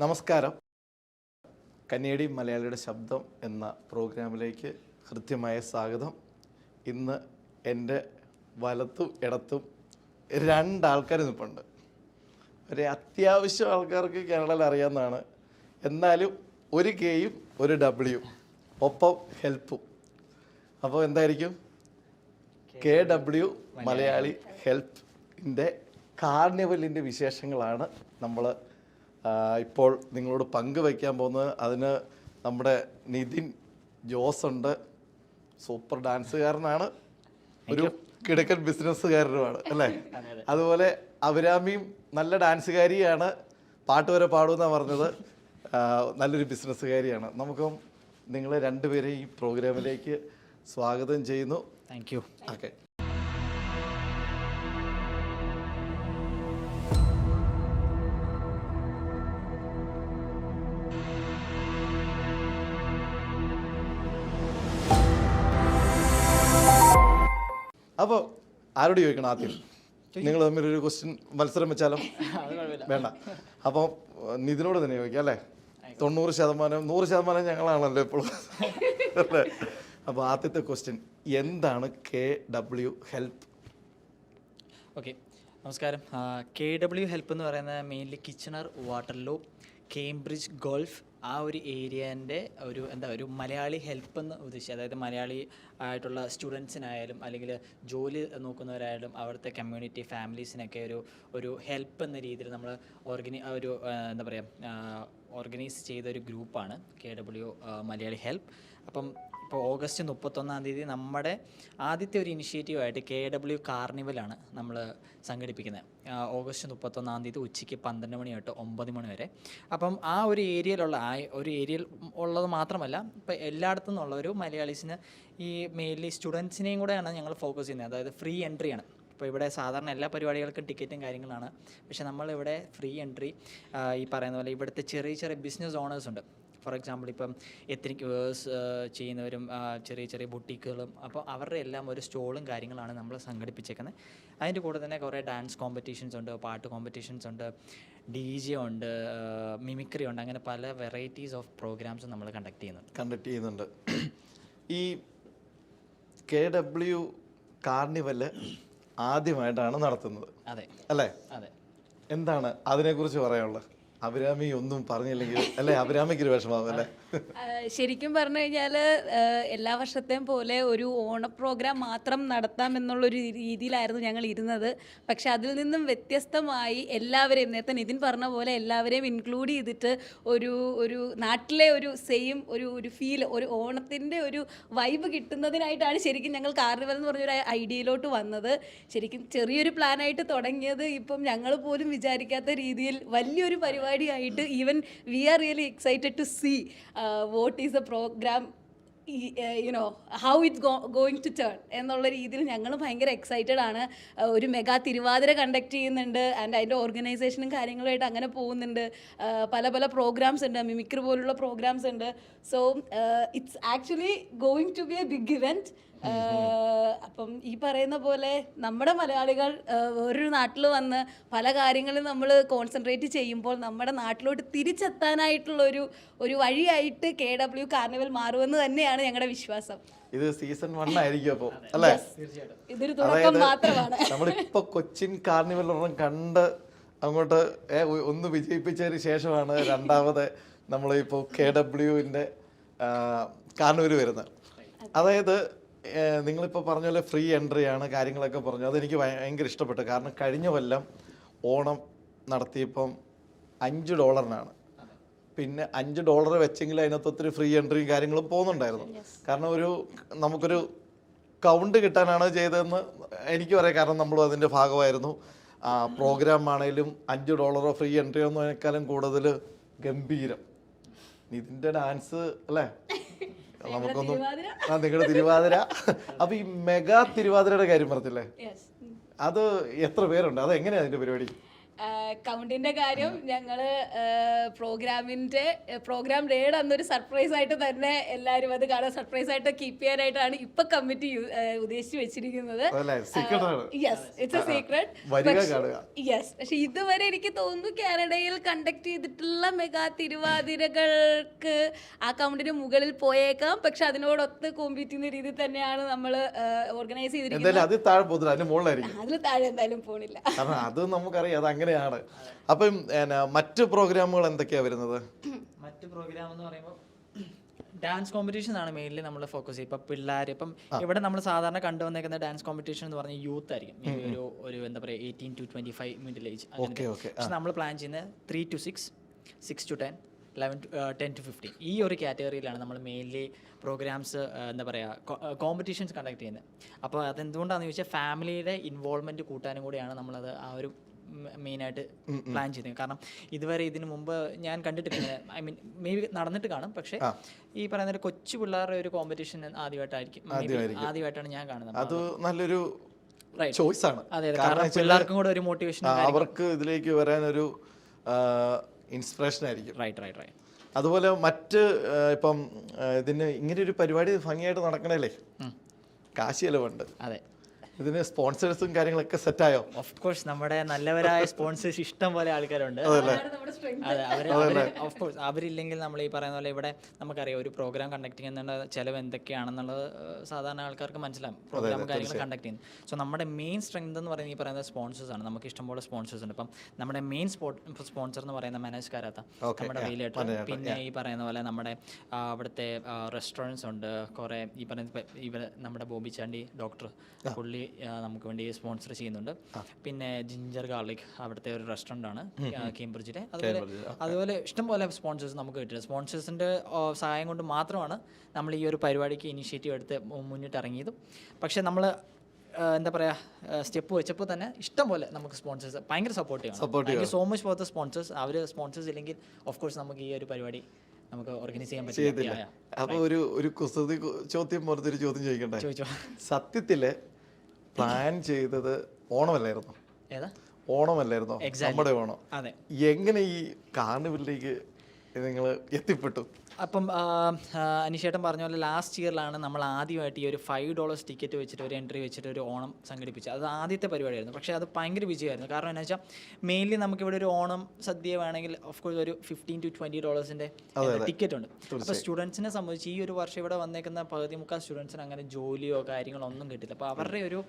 നമസ്കാരം. കന്നേടി മലയാളിയുടെ ശബ്ദം എന്ന പ്രോഗ്രാമിലേക്ക് ഹൃദ്യമായ സ്വാഗതം. ഇന്ന് എന്റെ വലത്തും ഇടത്തും രണ്ടാൾക്കാർ നിൽപ്പുണ്ട് ഒരു അത്യാവശ്യം ആൾക്കാർക്ക് കേരളയിൽ അറിയാവുന്നതാണ്. എന്നാലും ഒരു കെയും ഒരു ഡബ്ല്യു. ഒപ്പം ഹെൽപ്പും. അപ്പോൾ എന്തായിരിക്കും? കെ ഡബ്ല്യു മലയാളി ഹെൽപ്പിന്റെ കാർണിവലിന്റെ വിശേഷങ്ങളാണ് നമ്മൾ ഇപ്പോൾ നിങ്ങളോട് പങ്കുവയ്ക്കാൻ പോകുന്നത് അതിന് നമ്മുടെ നിതിൻ ജോസ് ഉണ്ട്. സൂപ്പർ ഡാൻസുകാരനാണ്. ഒരു കിടക്കൻ ബിസിനസ്സുകാരനുമാണ് അല്ലേ? അതുപോലെ അഭിരാമിയും നല്ല ഡാൻസുകാരിയാണ്. പാട്ട് വരെ പാടുമെന്നാണ് പറഞ്ഞത്. നല്ലൊരു ബിസിനസ്സുകാരിയാണ്. നമുക്കും നിങ്ങളെ രണ്ടുപേരെയും ഈ പ്രോഗ്രാമിലേക്ക് സ്വാഗതം ചെയ്യുന്നു. Thank you okay. ആരോട് ചോദിക്കണം ആദ്യം? നിങ്ങൾ തമ്മിൽ ഒരു ക്വസ്റ്റ്യൻ മത്സരം വെച്ചാലോ? വേണ്ട. അപ്പോൾ നിതിനോട് തന്നെ ചോദിക്കാം അല്ലേ? തൊണ്ണൂറ് ശതമാനം നൂറ് ശതമാനം ഞങ്ങളാണല്ലോ ഇപ്പോൾ അല്ലേ? അപ്പോൾ ആദ്യത്തെ ക്വസ്റ്റ്യൻ എന്താണ് കെ ഡബ്ല്യു ഹെൽപ്പ്? ഓക്കെ. നമസ്കാരം. കെ ഡബ്ല്യു ഹെൽപ്പ് എന്ന് പറയുന്നത് mainly Kitchener Waterloo Cambridge Guelph ആ ഒരു ഏരിയേന്റെ ഒരു എന്താ ഒരു മലയാളി ഹെൽപ്പ് എന്ന് ഉദ്ദേശിച്ചത് അതായത് മലയാളി ആയിട്ടുള്ള സ്റ്റുഡൻസിനായാലും അല്ലെങ്കിൽ ജോലി നോക്കുന്നവരായാലും അവിടുത്തെ കമ്മ്യൂണിറ്റി ഫാമിലീസിനൊക്കെ ഒരു ഒരു ഹെൽപ്പ് എന്ന രീതിയിൽ നമ്മൾ ഓർഗനൈ ഒരു എന്താ പറയുക ഓർഗനൈസ് ചെയ്ത ഒരു ഗ്രൂപ്പാണ് കെ ഡബ്ല്യു മലയാളി ഹെൽപ്പ് അപ്പം ഇപ്പോൾ ഓഗസ്റ്റ് മുപ്പത്തൊന്നാം തീയതി നമ്മുടെ ആദ്യത്തെ ഒരു ഇനിഷ്യേറ്റീവായിട്ട് കെ ഡബ്ല്യു കാർണിവലാണ് നമ്മൾ സംഘടിപ്പിക്കുന്നത്. ഓഗസ്റ്റ് മുപ്പത്തൊന്നാം തീയതി ഉച്ചയ്ക്ക് പന്ത്രണ്ട് മണി തൊട്ട് ഒമ്പത് മണി വരെ. അപ്പം ആ ഒരു ഏരിയയിലുള്ള ആ ഒരു ഏരിയയിൽ ഉള്ളത് മാത്രമല്ല ഇപ്പോൾ എല്ലായിടത്തു നിന്നുള്ള ഒരു മലയാളീസിന് ഈ മെയിൻലി സ്റ്റുഡൻസിനെയും കൂടെയാണ് ഞങ്ങൾ ഫോക്കസ് ചെയ്യുന്നത്. അതായത് ഫ്രീ എൻട്രിയാണ് ഇപ്പോൾ ഇവിടെ സാധാരണ എല്ലാ പരിപാടികൾക്കും ടിക്കറ്റും കാര്യങ്ങളാണ്. പക്ഷേ നമ്മളിവിടെ ഫ്രീ എൻട്രി ഈ പറയുന്ന പോലെ ഇവിടുത്തെ ചെറിയ ചെറിയ ബിസിനസ് ഓണേഴ്സ് ഉണ്ട്. ഫോർ എക്സാമ്പിൾ ഇപ്പം എത്നിക് വേഴ്സ് ചെയ്യുന്നവരും ചെറിയ ചെറിയ ബുട്ടീക്കുകളും അപ്പോൾ അവരുടെ എല്ലാം ഒരു സ്റ്റോളും കാര്യങ്ങളാണ് നമ്മൾ സംഘടിപ്പിച്ചേക്കുന്നത് അതിന്റെ കൂടെ തന്നെ കുറേ ഡാൻസ് കോമ്പറ്റീഷൻസ് ഉണ്ട് പാട്ട് കോമ്പറ്റീഷൻസ് ഉണ്ട് ഡി ജെ ഉണ്ട് മിമിക്രി ഉണ്ട് അങ്ങനെ പല വെറൈറ്റീസ് ഓഫ് പ്രോഗ്രാംസും നമ്മൾ കണ്ടക്ട് ചെയ്യുന്നുണ്ട്. കണ്ടക്ട് ചെയ്യുന്നുണ്ട്. ഈ കെ ഡബ്ല്യു കാർണിവൽ ആദ്യമായിട്ടാണ് നടത്തുന്നത്. അതെ. അല്ലേ? അതെ. എന്താണ് അതിനെക്കുറിച്ച് പറയാനുള്ളത്? അഭിരാമി ഒന്നും പറഞ്ഞില്ലെങ്കിൽ അല്ലെ? അഭിരാമിക്ക് ഒരു വിഷമാവും അല്ലേ? ശരിക്കും പറഞ്ഞു കഴിഞ്ഞാൽ എല്ലാ വർഷത്തെയും പോലെ ഒരു ഓണ പ്രോഗ്രാം മാത്രം നടത്താം എന്നുള്ളൊരു രീതിയിലായിരുന്നു ഞങ്ങൾ ഇരുന്നത്. പക്ഷെ അതിൽ നിന്നും വ്യത്യസ്തമായി എല്ലാവരെയും നേരത്തെ നിതിൻ പറഞ്ഞ പോലെ എല്ലാവരെയും ഇൻക്ലൂഡ് ചെയ്തിട്ട് ഒരു ഒരു നാട്ടിലെ ഒരു സെയിം ഒരു ഒരു ഫീൽ ഒരു ഓണത്തിന്റെ ഒരു വൈബ് കിട്ടുന്നതിനായിട്ടാണ് ശരിക്കും ഞങ്ങൾ കാർണിവൽ എന്ന് പറഞ്ഞൊരു ഐഡിയയിലോട്ട് വന്നത്. ശരിക്കും ചെറിയൊരു പ്ലാനായിട്ട് തുടങ്ങിയത് ഇപ്പം ഞങ്ങൾ പോലും വിചാരിക്കാത്ത രീതിയിൽ വലിയൊരു പരിപാടിയായിട്ട് even we are really excited to see what is a program you know how it's going to turn എന്നുള്ള രീതിയിൽ ഞങ്ങൾ ഭയങ്കര എക്സൈറ്റഡ് ആണ്. Uh, ഒരു മെഗാ തിരുവാതിര കണ്ടക്ട് ചെയ്യുന്നുണ്ട്. ആൻഡ് അതിന്റെ ഓർഗനൈസേഷനും കാര്യങ്ങളുമായിട്ട് അങ്ങനെ പോകുന്നുണ്ട്. Uh, പല പല പ്രോഗ്രാംസ് ഉണ്ട്. മിമിക്രി പോലുള്ള പ്രോഗ്രാംസ് ഉണ്ട്. So it's actually going to be a big event അപ്പം ഈ പറയുന്ന പോലെ നമ്മുടെ മലയാളികൾ ഓരോ വേറൊരു നാട്ടിൽ വന്ന് പല കാര്യങ്ങളും നമ്മൾ കോൺസെൻട്രേറ്റ് ചെയ്യുമ്പോൾ നമ്മുടെ നാട്ടിലോട്ട് തിരിച്ചെത്താനായിട്ടുള്ള ഒരു ഒരു വഴിയായിട്ട് കെ ഡബ്ല്യു കാർണിവൽ മാറുമെന്ന് തന്നെയാണ് ഞങ്ങളുടെ വിശ്വാസം. ഇത് സീസൺ വൺ ആയിരിക്കും അപ്പോൾ അല്ലേ? ഇതൊരു തുടക്കം മാത്രമാണ്. നമ്മളിപ്പോ കൊച്ചിൻ കാർണിവൽ കണ്ട് അങ്ങോട്ട് ഒന്ന് വിജയിപ്പിച്ചതിന് ശേഷമാണ് രണ്ടാമത് നമ്മളിപ്പോൾ കെ ഡബ്ല്യുവിന്റെ കാനൂര് വരുന്നത്. അതായത് നിങ്ങളിപ്പോൾ പറഞ്ഞ പോലെ ഫ്രീ എൻട്രി ആണ് കാര്യങ്ങളൊക്കെ പറഞ്ഞു. അതെനിക്ക് ഭയ- ഭയങ്കര ഇഷ്ടപ്പെട്ടു. കാരണം കഴിഞ്ഞ കൊല്ലം ഓണം നടത്തിയപ്പം അഞ്ച് ഡോളറിനാണ്. പിന്നെ അഞ്ച് ഡോളർ വെച്ചെങ്കിൽ അതിനകത്ത് ഒത്തിരി ഫ്രീ എൻട്രിയും കാര്യങ്ങളും പോകുന്നുണ്ടായിരുന്നു. കാരണം ഒരു നമുക്കൊരു കൗണ്ട് കിട്ടാനാണ് ചെയ്തതെന്ന് എനിക്ക് പറയാം. കാരണം നമ്മളും അതിന്റെ ഭാഗമായിരുന്നു. പ്രോഗ്രാം ആണെങ്കിലും അഞ്ച് ഡോളറോ ഫ്രീ എൻട്രിയോ എന്നതിനേക്കാളും കൂടുതൽ ഗംഭീരം. ഇതിന്റെ ഡാൻസ് അല്ലേ? നമുക്കൊന്നും ആ നിങ്ങളുടെ തിരുവാതിര. അപ്പൊ ഈ മെഗാ തിരുവാതിരയുടെ കാര്യം പറഞ്ഞില്ലേ. അത് എത്ര പേരുണ്ട്? അത് എങ്ങനെയാ അതിന്റെ പരിപാടി? കൗണ്ടിന്റെ കാര്യം ഞങ്ങൾ പ്രോഗ്രാമിന്റെ പ്രോഗ്രാം റേഡ് അന്നൊരു സർപ്രൈസ് ആയിട്ട് തന്നെ എല്ലാവരും അത് കാണാൻ സർപ്രൈസ് ആയിട്ട് കീപ്പ് ചെയ്യാനായിട്ടാണ് ഇപ്പൊ കമ്മിറ്റി ഉദ്ദേശിച്ചു വെച്ചിരിക്കുന്നത്. Yes it's a secret yes പക്ഷെ ഇതുവരെ എനിക്ക് തോന്നുന്നു കാനഡയിൽ കണ്ടക്ട് ചെയ്തിട്ടുള്ള മെഗാ തിരുവാതിരകൾക്ക് ആ കൗണ്ടിന് മുകളിൽ പോയേക്കാം. പക്ഷെ അതിനോടൊത്ത് കോമ്പീറ്റ് ചെയ്യുന്ന രീതി തന്നെയാണ് നമ്മൾ ഓർഗനൈസ് ചെയ്തിരിക്കുന്നത്. എന്തായാലും അത് താഴെ അതിന് മുകളിലായിരിക്കും. അതിൽ താഴെ എന്തായാലും പോണില്ല. കാരണം അത് നമുക്കറിയാം അത് അങ്ങനെയാണ്. അപ്പം മറ്റ് പ്രോഗ്രാമുകൾ എന്തൊക്കെയാ വരുന്നത്? മറ്റ് പ്രോഗ്രാം എന്ന് പറയുമ്പോൾ ഡാൻസ് കോമ്പറ്റീഷൻ ആണ് മെയിൻലി നമ്മൾ ഫോക്കസ് ചെയ്യുക. ഇപ്പം പിള്ളേർ ഇപ്പം ഇവിടെ നമ്മൾ സാധാരണ കണ്ടുവന്നേക്കുന്ന ഡാൻസ് കോമ്പറ്റീഷൻ എന്ന് പറഞ്ഞാൽ യൂത്ത് ആയിരിക്കും. ഒരു ഒരു എന്താ പറയുക eighteen to twenty five middle age പക്ഷെ നമ്മൾ പ്ലാൻ ചെയ്യുന്നത് three to six six to ten eleven to ten to fifteen ഈ ഒരു കാറ്റഗറിയിലാണ് നമ്മൾ മെയിൻലി പ്രോഗ്രാംസ് എന്താ പറയുക കോമ്പറ്റീഷൻസ് കണ്ടക്ട് ചെയ്യുന്നത്. അപ്പോൾ അതെന്തുകൊണ്ടാണെന്ന് ചോദിച്ചാൽ ഫാമിലിയുടെ ഇൻവോൾവ്മെന്റ് കൂട്ടാനും കൂടിയാണ് നമ്മളത് ആ ഒരു മെയിനായിട്ട് പ്ലാൻ ചെയ്തത് കാരണം ഇതുവരെ ഇതിനു മുമ്പ് ഞാൻ കണ്ടിട്ടില്ല. ഐ മീൻ മേ ബി നടന്നിട്ട് കാണും. പക്ഷെ ഈ പറയുന്ന കൊച്ചു പിള്ളേരുടെ ഒരു കോമ്പറ്റീഷൻ ആദ്യമായിട്ടായിരിക്കും. ആദ്യമായിട്ടാണ് ഞാൻ കാണുന്നത്. അത് നല്ലൊരു. ചോയ്സ് ആണ്. എല്ലാവർക്കും കൂടെ ഒരു മോട്ടിവേഷൻ അവർക്ക് ഇതിലേക്ക് വരാൻ ഒരു ഇൻസ്പിറേഷൻ ആയിരിക്കും. റൈറ്റ് റൈറ്റ് റൈറ്റ് അതുപോലെ മറ്റ് ഇപ്പം ഇതിന് ഇങ്ങനെ ഒരു പരിപാടി ഭംഗിയായിട്ട് നടക്കണല്ലേ? കാശി ചെലവുണ്ട്. അതെ. ഇതിന് സ്പോൺസേഴ്സും കാര്യങ്ങളൊക്കെ സെറ്റായോ? ഓഫ് കോഴ്സ് നമ്മുടെ നല്ലവരായ സ്പോൺസേഴ്സ് ഇഷ്ടം പോലെ ആൾക്കാരുണ്ട്. അതെ അവർ ഓഫ് കോഴ്സ് അവരില്ലെങ്കിൽ നമ്മൾ ഈ പറയുന്ന പോലെ ഇവിടെ നമുക്കറിയാം ഒരു പ്രോഗ്രാം കണ്ടക്ട് ചെയ്യുന്ന ചെലവ് എന്തൊക്കെയാണെന്നുള്ളത് സാധാരണ ആൾക്കാർക്ക് മനസ്സിലാവും പ്രോഗ്രാം കാര്യങ്ങൾ കണ്ടക്ട് ചെയ്യുന്നത്. സോ നമ്മുടെ മെയിൻ സ്ട്രെങ്ത് എന്ന് പറയുന്നത് ഈ പറയുന്ന സ്പോൺസേഴ്സ് ആണ്. നമുക്ക് ഇഷ്ടംപോലെ സ്പോൺസേഴ്സ് ഉണ്ട്. അപ്പം നമ്മുടെ മെയിൻ സ്പോൺസർ എന്ന് പറയുന്ന മനോജ് കാരാത്ത നമ്മുടെ റിലേറ്റർ പിന്നെ ഈ പറയുന്ന പോലെ നമ്മുടെ അവിടുത്തെ റെസ്റ്റോറന്റ്സ് ഉണ്ട്. കുറേ ഈ പറയുന്ന നമ്മുടെ ബോബി ചാണ്ടി ഡോക്ടർ പുള്ളി നമുക്ക് വേണ്ടി സ്പോൺസർ ചെയ്യുന്നുണ്ട്. പിന്നെ ജിഞ്ചർ ഗാർലിക് അവിടുത്തെ ഒരു റെസ്റ്റോറന്റ് ആണ് കേംബ്രിഡ്ജിലെ. അതുപോലെ അതുപോലെ ഇഷ്ടംപോലെ സ്പോൺസേഴ്സ് നമുക്ക് കിട്ടിയിട്ടുണ്ട്. സ്പോൺസേഴ്സിന്റെ സഹായം കൊണ്ട് മാത്രമാണ് നമ്മൾ ഈ ഒരു പരിപാടിക്ക് ഇനിഷ്യേറ്റീവ് എടുത്ത് മു- മുന്നിട്ട് ഇറങ്ങിയതും. പക്ഷേ നമ്മൾ എന്താ പറയുക സ്റ്റെപ്പ് വെച്ചപ്പോൾ തന്നെ ഇഷ്ടം പോലെ നമുക്ക് സ്പോൺസേഴ്സ് ഭയങ്കര സപ്പോർട്ട് ചെയ്യണം thank you so much for the sponsors our sponsors ഇല്ലെങ്കിൽ ഓഫ് കോഴ്സ് നമുക്ക് ഈ ഒരു പരിപാടി നമുക്ക് ഓർഗനൈസ് ചെയ്യാൻ പറ്റില്ല. അപ്പൊ ഒരു ഒരു കുസൃതി ചോദ്യം പോലത്തെ ഒരു ചോദ്യം ചോദിക്കണ്ടേ ചോദിച്ചോ. സത്യത്തിൽ പ്ലാൻ ചെയ്തത് ഓണമല്ലായിരുന്നു? ഏതാ? ഓണമല്ലായിരുന്നോ? നമ്മുടെ ഓണം. എങ്ങനെ ഈ കാർണിവലിലേക്ക് നിങ്ങൾ എത്തിപ്പെട്ടു? അപ്പം അനീഷേട്ടൻ പറഞ്ഞ പോലെ ലാസ്റ്റ് ഇയറിലാണ് നമ്മൾ ആദ്യമായിട്ട് ഈ ഒരു ഫൈവ് ഡോളേഴ്സ് ടിക്കറ്റ് വെച്ചിട്ട് ഒരു എൻട്രി വെച്ചിട്ട് ഒരു ഓണം സംഘടിപ്പിച്ചത്. അത് ആദ്യത്തെ പരിപാടിയായിരുന്നു. പക്ഷേ അത് ഭയങ്കര വിജയമായിരുന്നു. കാരണം എന്താ വെച്ചാൽ മെയിൻലി നമുക്കിവിടെ ഒരു ഓണം സദ്യ വേണമെങ്കിൽ ഓഫ് കോഴ്സ് ഒരു ഫിഫ്റ്റീൻ ടു ട്വന്റി ഡോളേഴ്സിന്റെ ടിക്കറ്റ് ഉണ്ട്. അപ്പോൾ സ്റ്റുഡൻസിനെ സംബന്ധിച്ച് ഈ ഒരു വർഷം ഇവിടെ വന്നേക്കുന്ന പകുതി മുക്കാൽ സ്റ്റുഡൻസിന് അങ്ങനെ ജോലിയോ കാര്യങ്ങളോ ഒന്നും കിട്ടില്ല അപ്പോൾ അവരുടെ ഒരു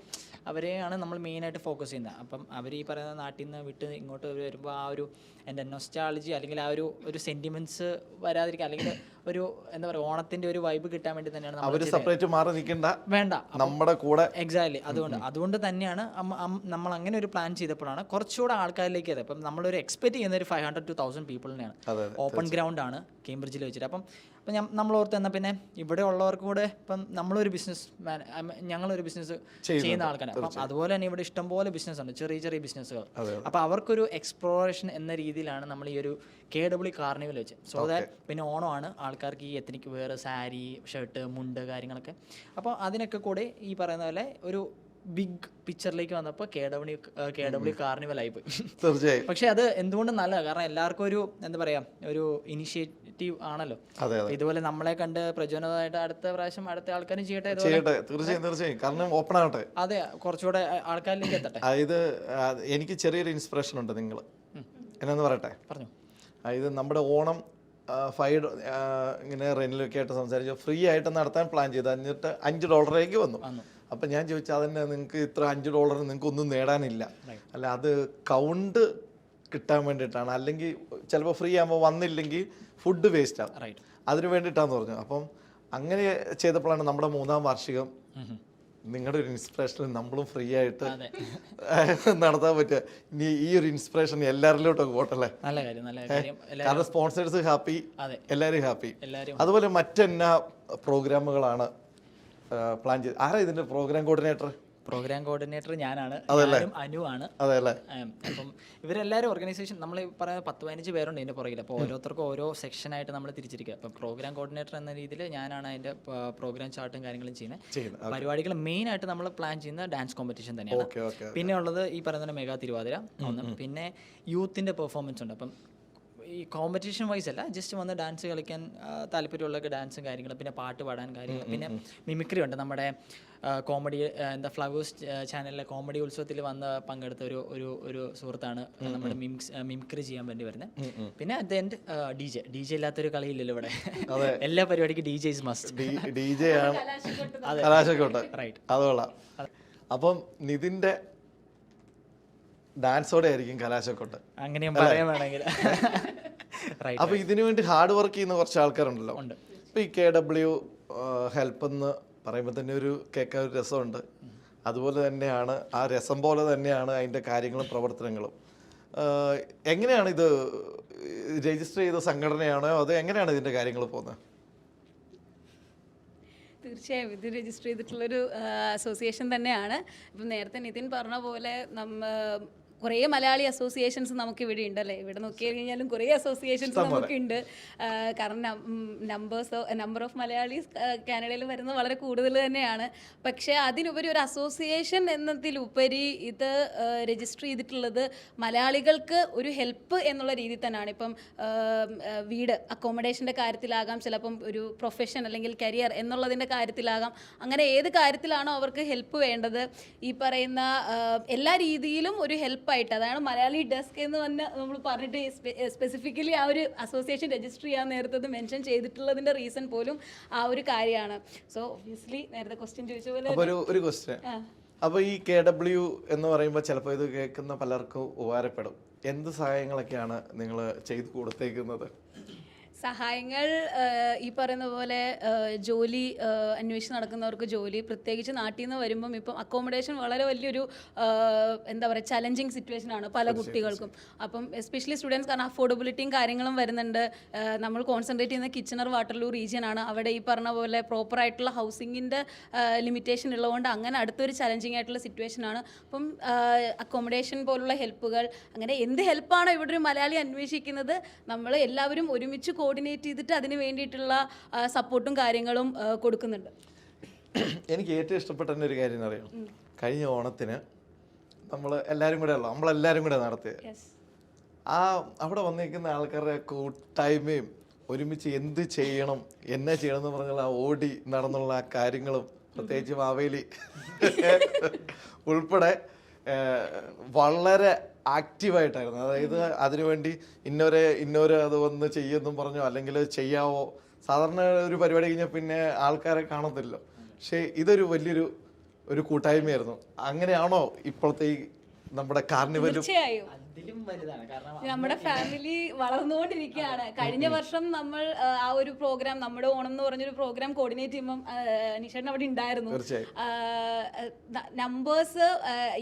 അവരെയാണ് നമ്മൾ മെയിനായിട്ട് ഫോക്കസ് ചെയ്യുന്നത്. അപ്പം അവർ ഈ പറയുന്ന നാട്ടിൽ നിന്ന് വിട്ട് ഇങ്ങോട്ട് വരുമ്പോൾ ആ ഒരു എന്റെ നൊസ്റ്റാളജി അല്ലെങ്കിൽ ആ ഒരു ഒരു സെന്റിമെന്റ്സ് വരാതിരിക്കുക അല്ലെങ്കിൽ ഒരു എന്താ പറയുക ഓണത്തിന്റെ ഒരു വൈബ് കിട്ടാൻ വേണ്ടി തന്നെയാണ് അവർ സെപ്പറേറ്റ് മാറി നിൽക്കേണ്ട വേണ്ട. നമ്മുടെ കൂടെ എക്സാക്ട്ലി അതുകൊണ്ട് അതുകൊണ്ട് തന്നെയാണ് നമ്മൾ അങ്ങനെ ഒരു പ്ലാൻ ചെയ്തപ്പോഴാണ് കുറച്ചുകൂടെ ആൾക്കാരിലേക്ക് എത്തുക അപ്പം ഒരു എക്സ്പെക്ട് ചെയ്യുന്ന ഒരു ഫൈവ് ഹൺഡ്രഡ് ടു തൗസൻഡ് പീപ്പിളിനെയാണ് അതെ, ഓപ്പൺ ഗ്രൗണ്ട് ആണ് കേംബ്രിഡ്ജിൽ വെച്ചിട്ട്. അപ്പം അപ്പം ഞാൻ നമ്മൾ ഓർത്ത് എന്നാൽ പിന്നെ ഇവിടെ ഉള്ളവർക്ക് കൂടെ ഇപ്പം നമ്മളൊരു ബിസിനസ് ഞങ്ങളൊരു ബിസിനസ് ചെയ്യുന്ന ആൾക്കാരാണ്. അപ്പം അതുപോലെ തന്നെ ഇവിടെ ഇഷ്ടംപോലെ ബിസിനസ് ഉണ്ട്. ചെറിയ ചെറിയ ബിസിനസ്സുകൾ അപ്പോൾ അവർക്കൊരു എക്സ്പ്ലോറേഷൻ എന്ന രീതിയിലാണ് നമ്മൾ ഈ ഒരു കെ ഡബ്ല്യു കാർണിവൽ വെച്ച്. സോ ദാറ്റ് പിന്നെ ഓണമാണ് ആൾക്കാർക്ക് ഈ എത്തനിക്ക് വേറെ സാരി ഷർട്ട് മുണ്ട് കാര്യങ്ങളൊക്കെ. അപ്പോൾ അതിനൊക്കെ കൂടെ ഈ പറയുന്ന പോലെ ഒരു ബിഗ് പിക്ചറിലേക്ക് വന്നപ്പോൾ K W K W carnival ആയിപ്പോയി തീർച്ചയായും. പക്ഷെ അത് എന്തുകൊണ്ടും നല്ലതാണ് കാരണം എല്ലാവർക്കും ഒരു എന്താ പറയുക ഒരു ഇനിഷ്യേറ്റീവ് ആണല്ലോ. ഇതുപോലെ നമ്മളെ കണ്ട് പ്രചോദനമായിട്ട് അടുത്ത പ്രാവശ്യം അടുത്ത ആൾക്കാരും ചെയ്യട്ടെ തീർച്ചയായും തീർച്ചയായും. കാരണം ഓപ്പൺ ആവട്ടെ. അതെ കുറച്ചുകൂടെ ആൾക്കാരിലേക്ക് എത്തട്ടെ. അതായത് എനിക്ക് ചെറിയൊരു ഇൻസ്പിറേഷൻ ഉണ്ട് നിങ്ങൾ എന്നാന്ന് പറയട്ടെ? പറഞ്ഞു. അതായത് നമ്മുടെ ഓണം ഫൈവ് ഇങ്ങനെ റെനിലൊക്കെ ആയിട്ട് സംസാരിച്ചു ഫ്രീ ആയിട്ട് നടത്താൻ പ്ലാൻ ചെയ്തു എന്നിട്ട് അഞ്ച് ഡോളറിലേക്ക് വന്നു. അപ്പം ഞാൻ ചോദിച്ചാൽ അതന്നെ നിങ്ങൾക്ക് ഇത്ര അഞ്ച് ഡോളർ നിങ്ങൾക്ക് ഒന്നും നേടാനില്ല അല്ല അത് കൗണ്ട് കിട്ടാൻ വേണ്ടിയിട്ടാണ്. അല്ലെങ്കിൽ ചിലപ്പോൾ ഫ്രീ ആകുമ്പോൾ വന്നില്ലെങ്കിൽ ഫുഡ് വേസ്റ്റ് ആവും. അതിന് വേണ്ടിയിട്ടാന്ന് പറഞ്ഞു. അപ്പം അങ്ങനെ ചെയ്തപ്പോഴാണ് നമ്മുടെ മൂന്നാം വാർഷികം. നിങ്ങളുടെ ഒരു ഇൻസ്പിറേഷനിൽ നമ്മളും ഫ്രീ ആയിട്ട് നടത്താൻ പറ്റുക. ഇനി ഈ ഒരു ഇൻസ്പിറേഷൻ എല്ലാവരിലോട്ടൊക്കെ പോട്ടല്ലേ? നല്ല കാര്യം നല്ല കാര്യം. കാരണം സ്പോൺസേഴ്സ് ഹാപ്പി എല്ലാവരും ഹാപ്പി അതുപോലെ മറ്റെന്നാ പ്രോഗ്രാമുകളാണ് പ്ലാൻ ചെയ്ത്. ആരാ ഇതിന്റെ പ്രോഗ്രാം കോർഡിനേറ്റർ പ്രോഗ്രാം കോർഡിനേറ്റർ ഞാനാണ്. ഞാനും അനു ആണ്. അപ്പം ഇവരെല്ലാവരും ഓർഗനൈസേഷൻ നമ്മൾ പറയുന്ന പത്ത് പതിനഞ്ച് പേരുണ്ട് ഇതിന്റെ പുറകിൽ അപ്പോൾ ഓരോരുത്തർക്കും ഓരോ സെക്ഷൻ ആയിട്ട് നമ്മൾ തിരിച്ചിരിക്കുക. അപ്പം പ്രോഗ്രാം കോർഡിനേറ്റർ എന്ന രീതിയിൽ ഞാനാണ് അതിന്റെ പ്രോഗ്രാം ചാർട്ടും കാര്യങ്ങളും ചെയ്യുന്നത്. പരിപാടികൾ മെയിൻ ആയിട്ട് നമ്മൾ പ്ലാൻ ചെയ്യുന്ന ഡാൻസ് കോമ്പറ്റീഷൻ തന്നെയാണ്. പിന്നെ ഉള്ളത് ഈ പറയുന്ന മെഗാ തിരുവാതിര. ഒന്ന് പിന്നെ യൂത്തിന്റെ പെർഫോമൻസ് ഉണ്ട്. അപ്പം ഈ കോമ്പറ്റീഷൻ വൈസ് അല്ല ജസ്റ്റ് വന്ന് ഡാൻസ് കളിക്കാൻ താല്പര്യമുള്ളവർക്ക് ഡാൻസും കാര്യങ്ങളും പിന്നെ പാട്ട് പാടാൻ കാര്യങ്ങൾ പിന്നെ മിമിക്രി ഉണ്ട്. നമ്മുടെ കോമഡി എന്താ ഫ്ലവേഴ്സ് ചാനലിലെ കോമഡി ഉത്സവത്തിൽ വന്ന് പങ്കെടുത്ത ഒരു ഒരു ഒരു സുഹൃത്താണ് നമ്മുടെ മിംസ് മിമിക്രി ചെയ്യാൻ വേണ്ടി വരുന്നത് പിന്നെ at end D J D J ഇല്ലാത്തൊരു കളിയില്ലല്ലോ ഇവിടെ. എല്ലാ പരിപാടിക്കും D J is must D J ആണ്. റൈറ്റ് അപ്പം നിതിന്റെ ഡാൻസോടെ ആയിരിക്കും കലാശക്കൊട്ട്. അങ്ങനെയും പറയാൻ വേണമെങ്കിൽ. അപ്പൊ ഇതിനു വേണ്ടി ഹാർഡ് വർക്ക് ചെയ്യുന്ന കുറച്ച് ആൾക്കാരുണ്ടല്ലോ. ഉണ്ട്. ഇപ്പൊ ഈ കെ ഡബ്ല്യു ഹെൽപ്പ് എന്ന് പറയുമ്പോൾ തന്നെ ഒരു കേൾക്കാൻ ഒരു രസമുണ്ട്. അതുപോലെ തന്നെയാണ് ആ രസം പോലെ തന്നെയാണ് അതിന്റെ കാര്യങ്ങളും പ്രവർത്തനങ്ങളും. എങ്ങനെയാണ് ഇത് രജിസ്റ്റർ ചെയ്ത സംഘടനയാണോ അത് എങ്ങനെയാണ് ഇതിന്റെ കാര്യങ്ങൾ പോകുന്നത്? തീർച്ചയായും ഇത് രജിസ്റ്റർ ചെയ്തിട്ടുള്ളൊരു അസോസിയേഷൻ തന്നെയാണ്. ഇപ്പം നേരത്തെ നിതിൻ പറഞ്ഞ പോലെ നമ്മ കുറേ മലയാളി അസോസിയേഷൻസ് നമുക്ക് ഇവിടെ ഉണ്ട് അല്ലേ ഇവിടെ നോക്കി കഴിഞ്ഞാലും കുറേ അസോസിയേഷൻസ് നമുക്കുണ്ട്. ഉണ്ട് കാരണം നമ്പേഴ്സ് നമ്പർ ഓഫ് മലയാളീസ് കാനഡയിൽ വരുന്നത് വളരെ കൂടുതൽ തന്നെയാണ്. പക്ഷേ അതിനുപരി ഒരു അസോസിയേഷൻ എന്നതിലുപരി ഇത് രജിസ്റ്റർ ചെയ്തിട്ടുള്ളത് മലയാളികൾക്ക് ഒരു ഹെൽപ്പ് എന്നുള്ള രീതിയിൽ തന്നെയാണ്. ഇപ്പം വീട് അക്കോമഡേഷന്റെ കാര്യത്തിലാകാം ചിലപ്പം ഒരു പ്രൊഫഷൻ അല്ലെങ്കിൽ കരിയർ എന്നുള്ളതിന്റെ കാര്യത്തിലാകാം. അങ്ങനെ ഏത് കാര്യത്തിലാണോ അവർക്ക് ഹെൽപ്പ് വേണ്ടത്? ഈ പറയുന്ന എല്ലാ രീതിയിലും ഒരു ഹെൽപ്പായിട്ട് അതാണ് മലയാളി ഡെസ്ക് എന്ന് തന്നെ നമ്മൾ പറഞ്ഞിട്ട് സ്പെസിഫിക്കലി ആ ഒരു അസോസിയേഷൻ രജിസ്റ്റർ ചെയ്യാൻ നേരത്തെ മെൻഷൻ ചെയ്തിട്ടുള്ളതിന്റെ റീസൺ പോലും ആ ഒരു കാര്യമാണ്. സോ ഒബ്വിയസ്ലി നേരത്തെ ക്വസ്റ്റ്യൻ ചോദിച്ച പോലെ ഒരു ക്വസ്റ്റ്യൻ അപ്പോൾ അപ്പൊ ഈ കെ ഡബ്ല്യു എന്ന് പറയുമ്പോൾ ചിലപ്പോൾ ഇത് കേൾക്കുന്ന പലർക്കും ഉപകാരപ്പെടും. എന്ത് സഹായങ്ങളൊക്കെയാണ് നിങ്ങൾ ചെയ്തു കൊടുത്തേക്കുന്നത്? സഹായങ്ങൾ ഈ പറയുന്ന പോലെ ജോലി അന്വേഷിച്ച് നടക്കുന്നവർക്ക് ജോലി പ്രത്യേകിച്ച് നാട്ടിൽ നിന്ന് വരുമ്പം ഇപ്പം അക്കോമഡേഷൻ വളരെ വലിയൊരു എന്താ പറയുക ചലഞ്ചിങ് സിറ്റുവേഷൻ ആണ് പല കുട്ടികൾക്കും. അപ്പം എസ്പെഷ്യലി സ്റ്റുഡൻസ് കാരണം അഫോർഡബിലിറ്റിയും കാര്യങ്ങളും വരുന്നുണ്ട്. നമ്മൾ കോൺസെൻട്രേറ്റ് ചെയ്യുന്ന കിച്ചണർ വാട്ടർലൂ റീജിയൻ ആണ്. അവിടെ ഈ പറഞ്ഞ പോലെ പ്രോപ്പർ ആയിട്ടുള്ള ഹൗസിങ്ങിന്റെ ലിമിറ്റേഷൻ ഉള്ളതുകൊണ്ട് അങ്ങനെ അടുത്തൊരു ചലഞ്ചിങ് ആയിട്ടുള്ള സിറ്റുവേഷൻ ആണ്. അപ്പം അക്കോമഡേഷൻ പോലുള്ള ഹെൽപ്പുകൾ അങ്ങനെ എന്ത് ഹെൽപ്പാണോ ഇവിടെ ഒരു മലയാളി അന്വേഷിക്കുന്നത് നമ്മൾ എല്ലാവരും ഒരുമിച്ച് കോർഡിനേറ്റ് ചെയ്തിട്ട് അതിന് വേണ്ടിയിട്ടുള്ള സപ്പോർട്ടും കാര്യങ്ങളും കൊടുക്കുന്നുണ്ട്. എനിക്ക് ഏറ്റവും ഇഷ്ടപ്പെട്ട ഒരു കാര്യം അറിയാം കഴിഞ്ഞ ഓണത്തിന് നമ്മൾ എല്ലാവരും കൂടെ ഉള്ളു നമ്മളെല്ലാവരും കൂടെ നടത്തിയത്. ആ അവിടെ വന്നിരിക്കുന്ന ആൾക്കാരുടെ കൂട്ടായ്മയും ഒരുമിച്ച് എന്ത് ചെയ്യണം എന്നാ ചെയ്യണം എന്ന് പറഞ്ഞുള്ള ആ ഓടി നടന്നുള്ള ആ കാര്യങ്ങളും പ്രത്യേകിച്ച് മാവേലി ഉൾപ്പെടെ വളരെ ആക്റ്റീവായിട്ടായിരുന്നു. അതായത് അതിനുവേണ്ടി ഇന്നൊരെ ഇന്നൊരു അത് വന്ന് ചെയ്യുമെന്നും പറഞ്ഞോ അല്ലെങ്കിൽ ചെയ്യാവോ സാധാരണ ഒരു പരിപാടി കഴിഞ്ഞാൽ പിന്നെ ആൾക്കാരെ കാണത്തില്ല പക്ഷേ ഇതൊരു വലിയൊരു ഒരു കൂട്ടായ്മയായിരുന്നു. അങ്ങനെയാണോ ഇപ്പോഴത്തെ ഈ നമ്മുടെ കാർണിവലും? തീർച്ചയായും അതിലും വലുതാണ്. കാരണം നമ്മുടെ ഫാമിലി വളർന്നുകൊണ്ടിരിക്കുകയാണ്. കഴിഞ്ഞ വർഷം നമ്മൾ ആ, ഒരു പ്രോഗ്രാം നമ്മുടെ ഓണം എന്ന് പറഞ്ഞൊരു പ്രോഗ്രാം കോർഡിനേറ്റ് ചെയ്യുമ്പം നിഷേട്ടൻ അവിടെ ഉണ്ടായിരുന്നു. നമ്പേഴ്സ്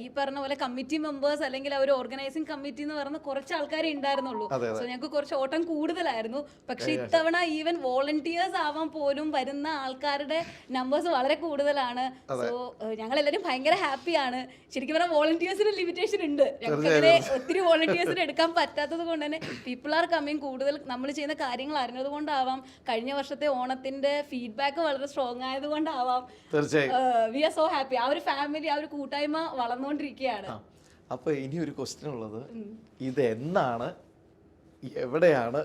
ഈ പറഞ്ഞ പോലെ കമ്മിറ്റി മെമ്പേഴ്സ് അല്ലെങ്കിൽ ആ ഒരു ഓർഗനൈസിംഗ് കമ്മിറ്റി എന്ന് പറഞ്ഞ കുറച്ച് ആൾക്കാരെ ഉണ്ടായിരുന്നുള്ളൂ. സോ ഞങ്ങൾക്ക് കുറച്ച് ഓട്ടം കൂടുതലായിരുന്നു. പക്ഷെ ഇത്തവണ ഈവൻ വോളണ്ടിയേഴ്സ് ആവാൻ പോലും വരുന്ന ആൾക്കാരുടെ നമ്പേഴ്സ് വളരെ കൂടുതലാണ്. സോ ഞങ്ങൾ എല്ലാവരും ഭയങ്കര ഹാപ്പിയാണ് ശരിക്കും പറഞ്ഞാൽ വോളണ്ടിയേഴ്സിന് ലിമിറ്റേഷൻ ഉണ്ട്. ഞങ്ങൾക്ക് അങ്ങനെ ഒത്തിരി വോളണ്ടിയേഴ്സിന് എടുക്കാൻ പറ്റാത്തത് കൊണ്ട് തന്നെ പീപ്പിൾ ആർ കമ്മിങ് കൂടുതൽ നമ്മൾ ചെയ്യുന്ന കാര്യങ്ങൾ അറിഞ്ഞത് കൊണ്ടാവാം. കഴിഞ്ഞ വർഷത്തെ ഓണത്തിന്റെ ഫീഡ്ബാക്ക് വളരെ സ്ട്രോങ് ആയതുകൊണ്ടാവാം തീർച്ചയായും. വി ആർ സോ ഹാപ്പി ആ ഒരു ഫാമിലി ആ ഒരു കൂട്ടായ്മ വളർന്നുകൊണ്ടിരിക്കുകയാണ്. അപ്പോൾ അപ്പൊ ഇനി ഒരു ക്വസ്റ്റ്യൻ ഉള്ളത്. ഇത് എന്നാണ് എവിടെയാണ്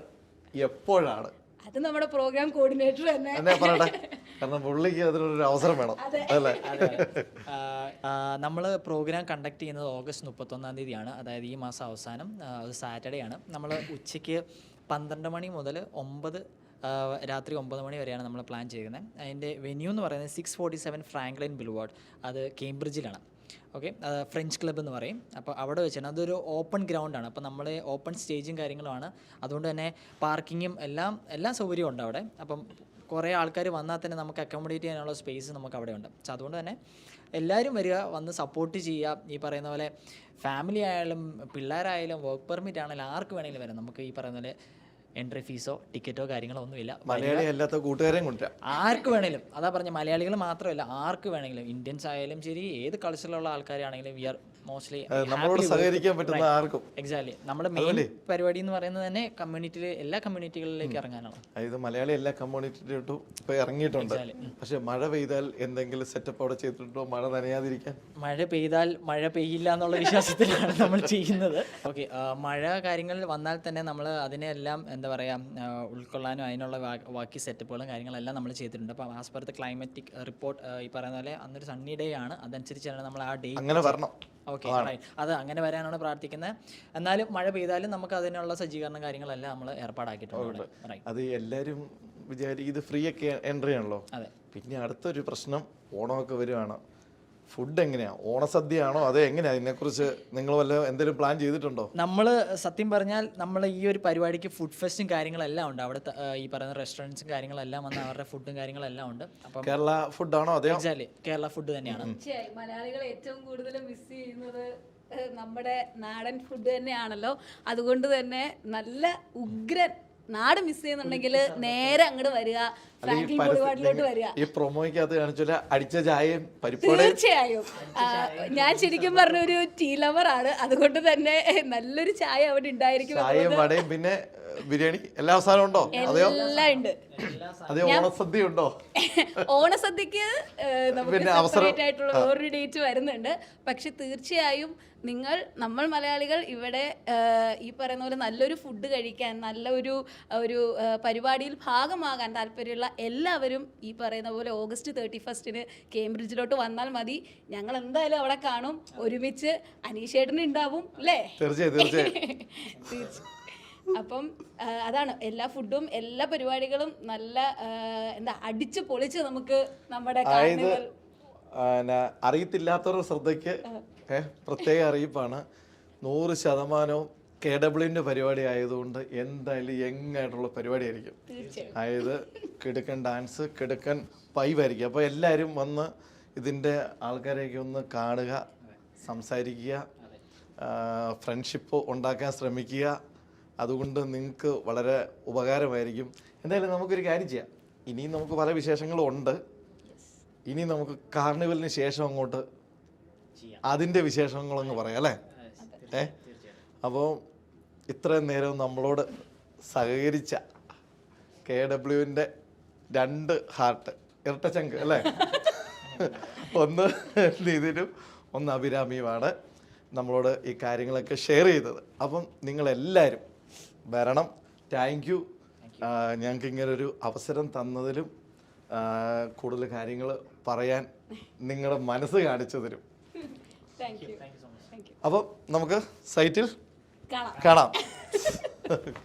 എപ്പോഴാണ് അത് നമ്മുടെ പ്രോഗ്രാം കോർഡിനേറ്റർ തന്നെ. എന്നെ പറയട്ടെ കാരണം പുള്ളിക്ക് അതിനൊരു അവസരം വേണം. അല്ലേ നമ്മൾ പ്രോഗ്രാം കണ്ടക്ട് ചെയ്യുന്നത് ഓഗസ്റ്റ് മുപ്പത്തൊന്നാം തീയതിയാണ്. അതായത് ഈ മാസം അവസാനം. അത് സാറ്റർഡേ ആണ്. നമ്മൾ ഉച്ചയ്ക്ക് പന്ത്രണ്ട് മണി മുതൽ ഒമ്പത് രാത്രി ഒമ്പത് മണി വരെയാണ് നമ്മൾ പ്ലാൻ ചെയ്യുന്നത്. അതിന്റെ വെന്യൂ എന്ന് പറയുന്നത് six forty seven Franklin boulevard അത് കേംബ്രിഡ്ജിലാണ് ഓക്കെ ഫ്രഞ്ച് ക്ലബ്ബ് എന്ന് പറയും. അപ്പോൾ അവിടെ വെച്ചാണ് അതൊരു ഓപ്പൺ ഗ്രൗണ്ടാണ് അപ്പോൾ നമ്മൾ ഓപ്പൺ സ്റ്റേജും കാര്യങ്ങളുമാണ്. അതുകൊണ്ട് തന്നെ പാർക്കിങ്ങും എല്ലാം എല്ലാ സൗകര്യവും ഉണ്ട് അവിടെ. അപ്പം കുറേ ആൾക്കാർ വന്നാൽ തന്നെ നമുക്ക് അക്കോമഡേറ്റ് ചെയ്യാനുള്ള സ്പേസ് നമുക്ക് അവിടെ ഉണ്ട്. സോ അതുകൊണ്ട് തന്നെ എല്ലാവരും വരിക വന്ന് സപ്പോർട്ട് ചെയ്യുക. ഈ പറയുന്ന പോലെ ഫാമിലി ആയാലും പിള്ളേരായാലും വർക്ക് പെർമിറ്റ് ആണെങ്കിലും ആർക്ക് വേണമെങ്കിലും വരാം. നമുക്ക് ഈ പറയുന്ന പോലെ എൻട്രി ഫീസോ ടിക്കറ്റോ കാര്യങ്ങളോ ഒന്നുമില്ല. മലയാളി അല്ലാത്ത കൂട്ടുകാരെയും കൊണ്ടുവരാം. ആർക്ക് വേണേലും അതാ പറഞ്ഞ മലയാളികൾ മാത്രമല്ല ആർക്ക് വേണമെങ്കിലും ഇന്ത്യൻസ് ആയാലും ശരി ഏത് കൾച്ചറിലുള്ള ആൾക്കാരാണെങ്കിലും വി ആർ മോസ്റ്റ്ലി നമ്മളോട് സഹകരിക്കാൻ പറ്റുന്ന ആർക്കും. എക്സാക്ട്ലി നമ്മുടെ മെയിൻ പരിപാടി എന്ന് പറയുന്നത് തന്നെ കമ്മ്യൂണിറ്റിയിൽ എല്ലാ കമ്മ്യൂണിറ്റികളിലേക്ക് ഇറങ്ങാനാണ്. അതായത് മലയാളി എല്ലാ കമ്മ്യൂണിറ്റിയിലോട്ടും ഇപ്പൊ ഇറങ്ങിയിട്ടുണ്ട്. പക്ഷെ മഴ പെയ്താൽ എന്തെങ്കിലും സെറ്റപ്പ് അവിടെ ചെയ്തിട്ടുണ്ടോ? മഴ നനയാതിരിക്കാൻ? മഴ പെയ്താൽ മഴ പെയ്യില്ല എന്നുള്ള വിശ്വാസത്തിലാണ് നമ്മൾ ചെയ്യുന്നത്. ഓക്കെ മഴ കാര്യങ്ങൾ വന്നാൽ തന്നെ നമ്മൾ അതിനെല്ലാം എന്താ പറയാ ഉൾക്കൊള്ളാനും അതിനുള്ള ബാക്കി സെറ്റപ്പുകളും കാര്യങ്ങളെല്ലാം നമ്മൾ ചെയ്തിട്ടുണ്ട്. അപ്പോൾ as per the climatic report ഈ പറയുന്ന പോലെ അന്നൊരു സണ്ണി ഡേ ആണ്. അതനുസരിച്ചാണ് നമ്മൾ ആ ഡേ അങ്ങനെ വരണം. ഓക്കെ അത് അങ്ങനെ വരാനാണ് പ്രാർത്ഥിക്കുന്നത് എന്നാലും മഴ പെയ്താലും നമുക്ക് അതിനുള്ള സജ്ജീകരണ കാര്യങ്ങളെല്ലാം നമ്മൾ ഏർപ്പാടാക്കിയിട്ടുണ്ട്. അത് എല്ലാവരും വിചാരിക്കും ഇത് ഫ്രീ ഒക്കെ എൻട്രി ആണല്ലോ. അതെ. പിന്നെ അടുത്തൊരു പ്രശ്നം ഓണമൊക്കെ വരുവാണ്. ഫുഡ് എങ്ങനെയാ? ഓണസദ്യയാണോ? അതോ എങ്ങനെയാ? ഇതിനെക്കുറിച്ച് നിങ്ങൾ വല്ല എന്തെങ്കിലും പ്ലാൻ ചെയ്തിട്ടുണ്ടോ? നമ്മൾ സത്യം പറഞ്ഞാൽ നമ്മൾ ഈ ഒരു പരിപാടിക്ക് ഫുഡ് ഫെസ്റ്റും കാര്യങ്ങളെല്ലാം ഉണ്ട്. അവിടെ ഈ പറയുന്ന റെസ്റ്റോറന്റ്സും കാര്യങ്ങളെല്ലാം വന്ന് അവരുടെ ഫുഡും കാര്യങ്ങളെല്ലാം ഉണ്ട്. അപ്പം കേരള ഫുഡാണോ ആണോ എക്സാക്ട്ലി കേരള ഫുഡ് തന്നെയാണ്. തീർച്ചയായും. മലയാളികൾ ഏറ്റവും കൂടുതൽ മിസ് ചെയ്യുന്നത് നമ്മുടെ നാടൻ ഫുഡ് തന്നെയാണല്ലോ. അതുകൊണ്ട് തന്നെ നല്ല ഉഗ്രൻ നാട് മിസ് ചെയ്യുന്നുണ്ടെങ്കിൽ നേരെ അങ്ങോട്ട് വരിക ഈ ബോളിവാർഡിലോട്ട് വരിക. ഈ പ്രൊമോയ്ക്കകത്ത് കാണിച്ചില്ല അടിച്ച ചായയും തീർച്ചയായും. ഞാൻ ശരിക്കും പറഞ്ഞ ഒരു ടീ ലവർ ആണ്. അതുകൊണ്ട് തന്നെ നല്ലൊരു ചായ അവിടെ ഉണ്ടായിരിക്കും ചായയും വടയും പിന്നെ ബിരിയാണി എല്ലാ അവസാനം ഉണ്ടോ? അതെയോ? എല്ലാം ഉണ്ട് അതേ ഓണസദ്യ ഉണ്ടോ? ഓണസദ്യക്ക് നമുക്ക് സെപ്പറേറ്റ് ആയിട്ടുള്ള വേറൊരു ഡേറ്റ് വരുന്നുണ്ട്. പക്ഷെ തീർച്ചയായും നിങ്ങൾ നമ്മൾ മലയാളികൾ ഇവിടെ ഈ പറയുന്ന പോലെ നല്ലൊരു ഫുഡ് കഴിക്കാൻ നല്ല ഒരു ഒരു പരിപാടിയിൽ ഭാഗമാകാൻ താല്പര്യമുള്ള എല്ലാവരും ഈ പറയുന്ന പോലെ ഓഗസ്റ്റ് തേർട്ടി ഫസ്റ്റിന് കേംബ്രിഡ്ജിലോട്ട് വന്നാൽ മതി. ഞങ്ങൾ എന്തായാലും അവിടെ കാണും. ഒരുമിച്ച് അനീഷേട്ടനുണ്ടാവും അല്ലേ? തീർച്ചയായും തീർച്ചയായും. തീർച്ച- അപ്പം അതാണ്. എല്ലാ ഫുഡും എല്ലാ പരിപാടികളും നല്ല എന്താ അടിച്ചു പൊളിച്ച് നമുക്ക് നമ്മുടെ അറിയത്തില്ലാത്തവരുടെ ശ്രദ്ധയ്ക്ക് പ്രത്യേക അറിയിപ്പാണ്. നൂറ് ശതമാനവും കെ ഡബ്ല്യുവിന്റെ പരിപാടി ആയതുകൊണ്ട് എന്തായാലും യങ്ങായിട്ടുള്ള പരിപാടി ആയിരിക്കും അതായത് കിടുക്കൻ ഡാൻസ് കിടുക്കൻ പൈവായിരിക്കും അപ്പോൾ എല്ലാവരും വന്ന് ഇതിന്റെ ആൾക്കാരെയൊക്കെ ഒന്ന് കാണുക സംസാരിക്കുക ഫ്രണ്ട്ഷിപ്പ് ഉണ്ടാക്കാൻ ശ്രമിക്കുക. അതുകൊണ്ട് നിങ്ങൾക്ക് വളരെ ഉപകാരമായിരിക്കും. എന്തായാലും നമുക്കൊരു കാര്യം ചെയ്യാം. ഇനിയും നമുക്ക് പല വിശേഷങ്ങളും ഉണ്ട്. ഇനി നമുക്ക് കാർണിവലിന് ശേഷം അങ്ങോട്ട് അതിന്റെ വിശേഷങ്ങളങ്ങ് പറയാം അല്ലേ? ഏ? അപ്പോൾ ഇത്രയും നേരം നമ്മളോട് സഹകരിച്ച കെ ഡബ്ല്യുവിന്റെ രണ്ട് ഹാർട്ട് ഇരട്ടച്ചങ്ക് അല്ലേ? ഒന്ന് ഇതിനും ഒന്ന് അഭിരാമിയുമാണ് നമ്മളോട് ഈ കാര്യങ്ങളൊക്കെ ഷെയർ ചെയ്തത്. അപ്പം നിങ്ങളെല്ലാവരും വരണം. താങ്ക് യു ഞങ്ങൾക്ക് ഇങ്ങനെ ഒരു അവസരം തന്നതിലും കൂടുതൽ കാര്യങ്ങൾ പറയാൻ നിങ്ങളുടെ മനസ്സ് കാണിച്ചു തരും. അപ്പം നമുക്ക് സൈറ്റിൽ കാണാം.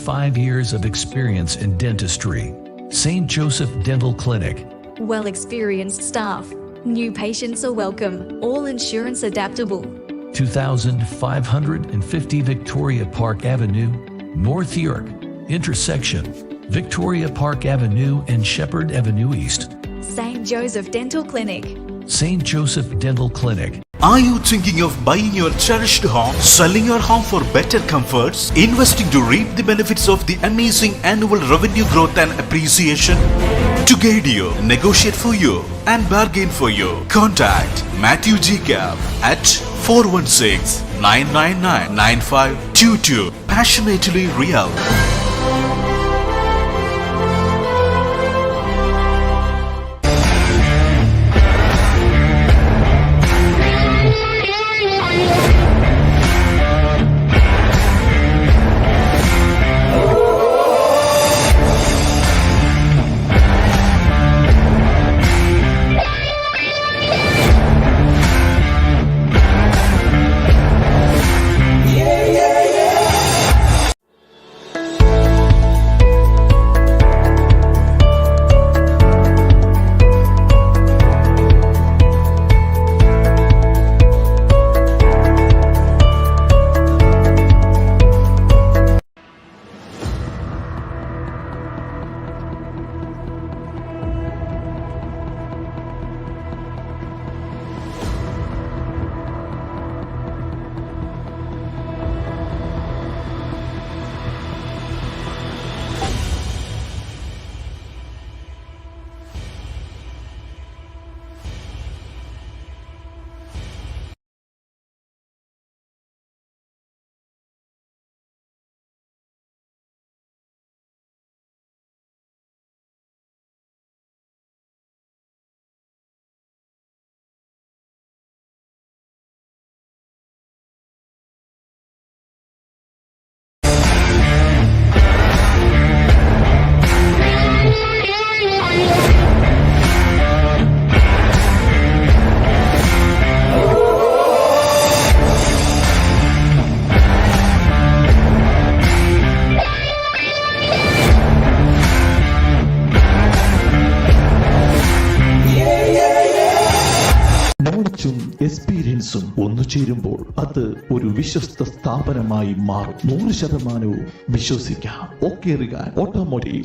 25 years of experience in dentistry, St. Joseph Dental Clinic, Well experienced staff. New patients are welcome. All insurance adaptable. 2550 Victoria Park Avenue, North York, intersection, Victoria Park Avenue and Shepherd Avenue East. St. Joseph Dental Clinic. St. Joseph Dental Clinic. Are you thinking of buying your cherished home, selling your home for better comforts, investing to reap the benefits of the amazing annual revenue growth and appreciation? to guide you, negotiate for you, and bargain for you. Contact Matthew G. Cab at 416 999 9522. Passionately real. നോളജും എക്സ്പീരിയൻസും ഒന്നു ചേരുമ്പോൾ അത് ഒരു വിശ്വസ്ത സ്ഥാപനമായി മാറും. നൂറ് ശതമാനവും വിശ്വസിക്കാം. ഓക്കെ ഓട്ടോമോട്ടീവ് ഓട്ടോമോട്ടീവ്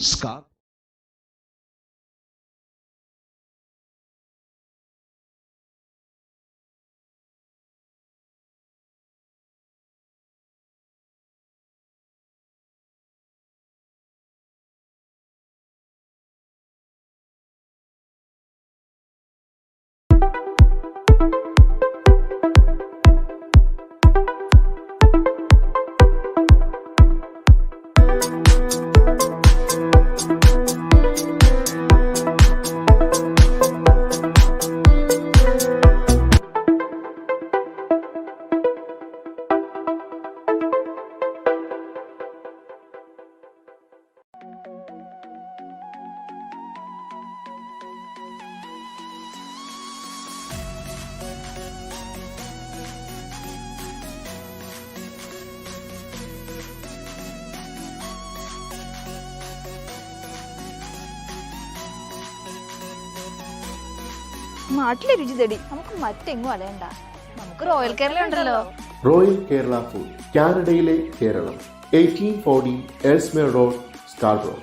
നാട്ടിലെ രുചി തേടി. നമുക്ക് മറ്റെങ്ങും അലയണ്ട. നമുക്ക് റോയൽ കേരള ഉണ്ടല്ലോ. റോയൽ കേരള ഫുഡ് കാനഡയിലെ Keralam. Eighteen forty Ellesmere road Scarborough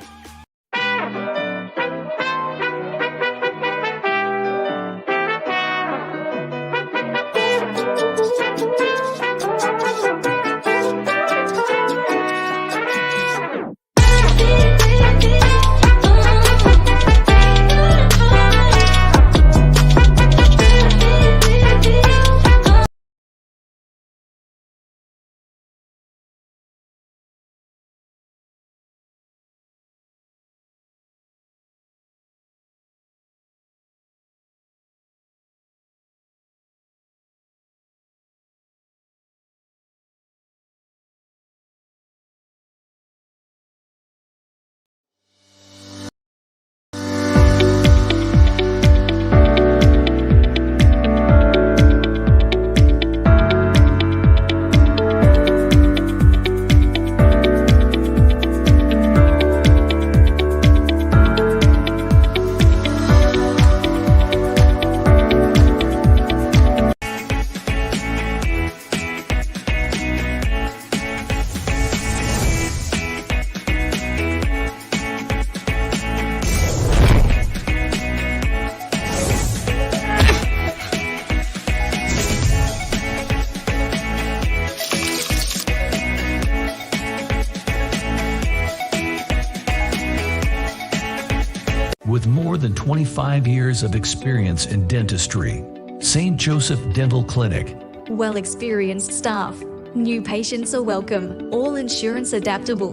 25 years of experience in dentistry. St. Joseph Dental Clinic. Well experienced staff. New patients are welcome. All insurance adaptable.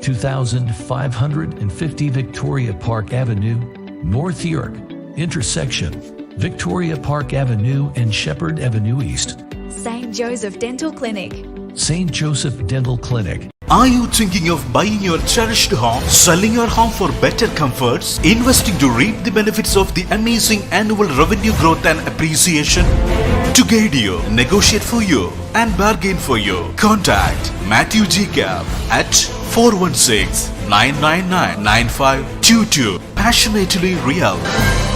2550 Victoria Park Avenue, North York, intersection Victoria Park Avenue and Shepherd Avenue East. St. Joseph Dental Clinic. St. Joseph Dental Clinic. Are you thinking of buying your cherished home, selling your home for better comforts, investing to reap the benefits of the amazing annual revenue growth and appreciation? To guide you, negotiate for you, and bargain for you, contact Matthew G. Cab at 416 999 9522. Passionately real.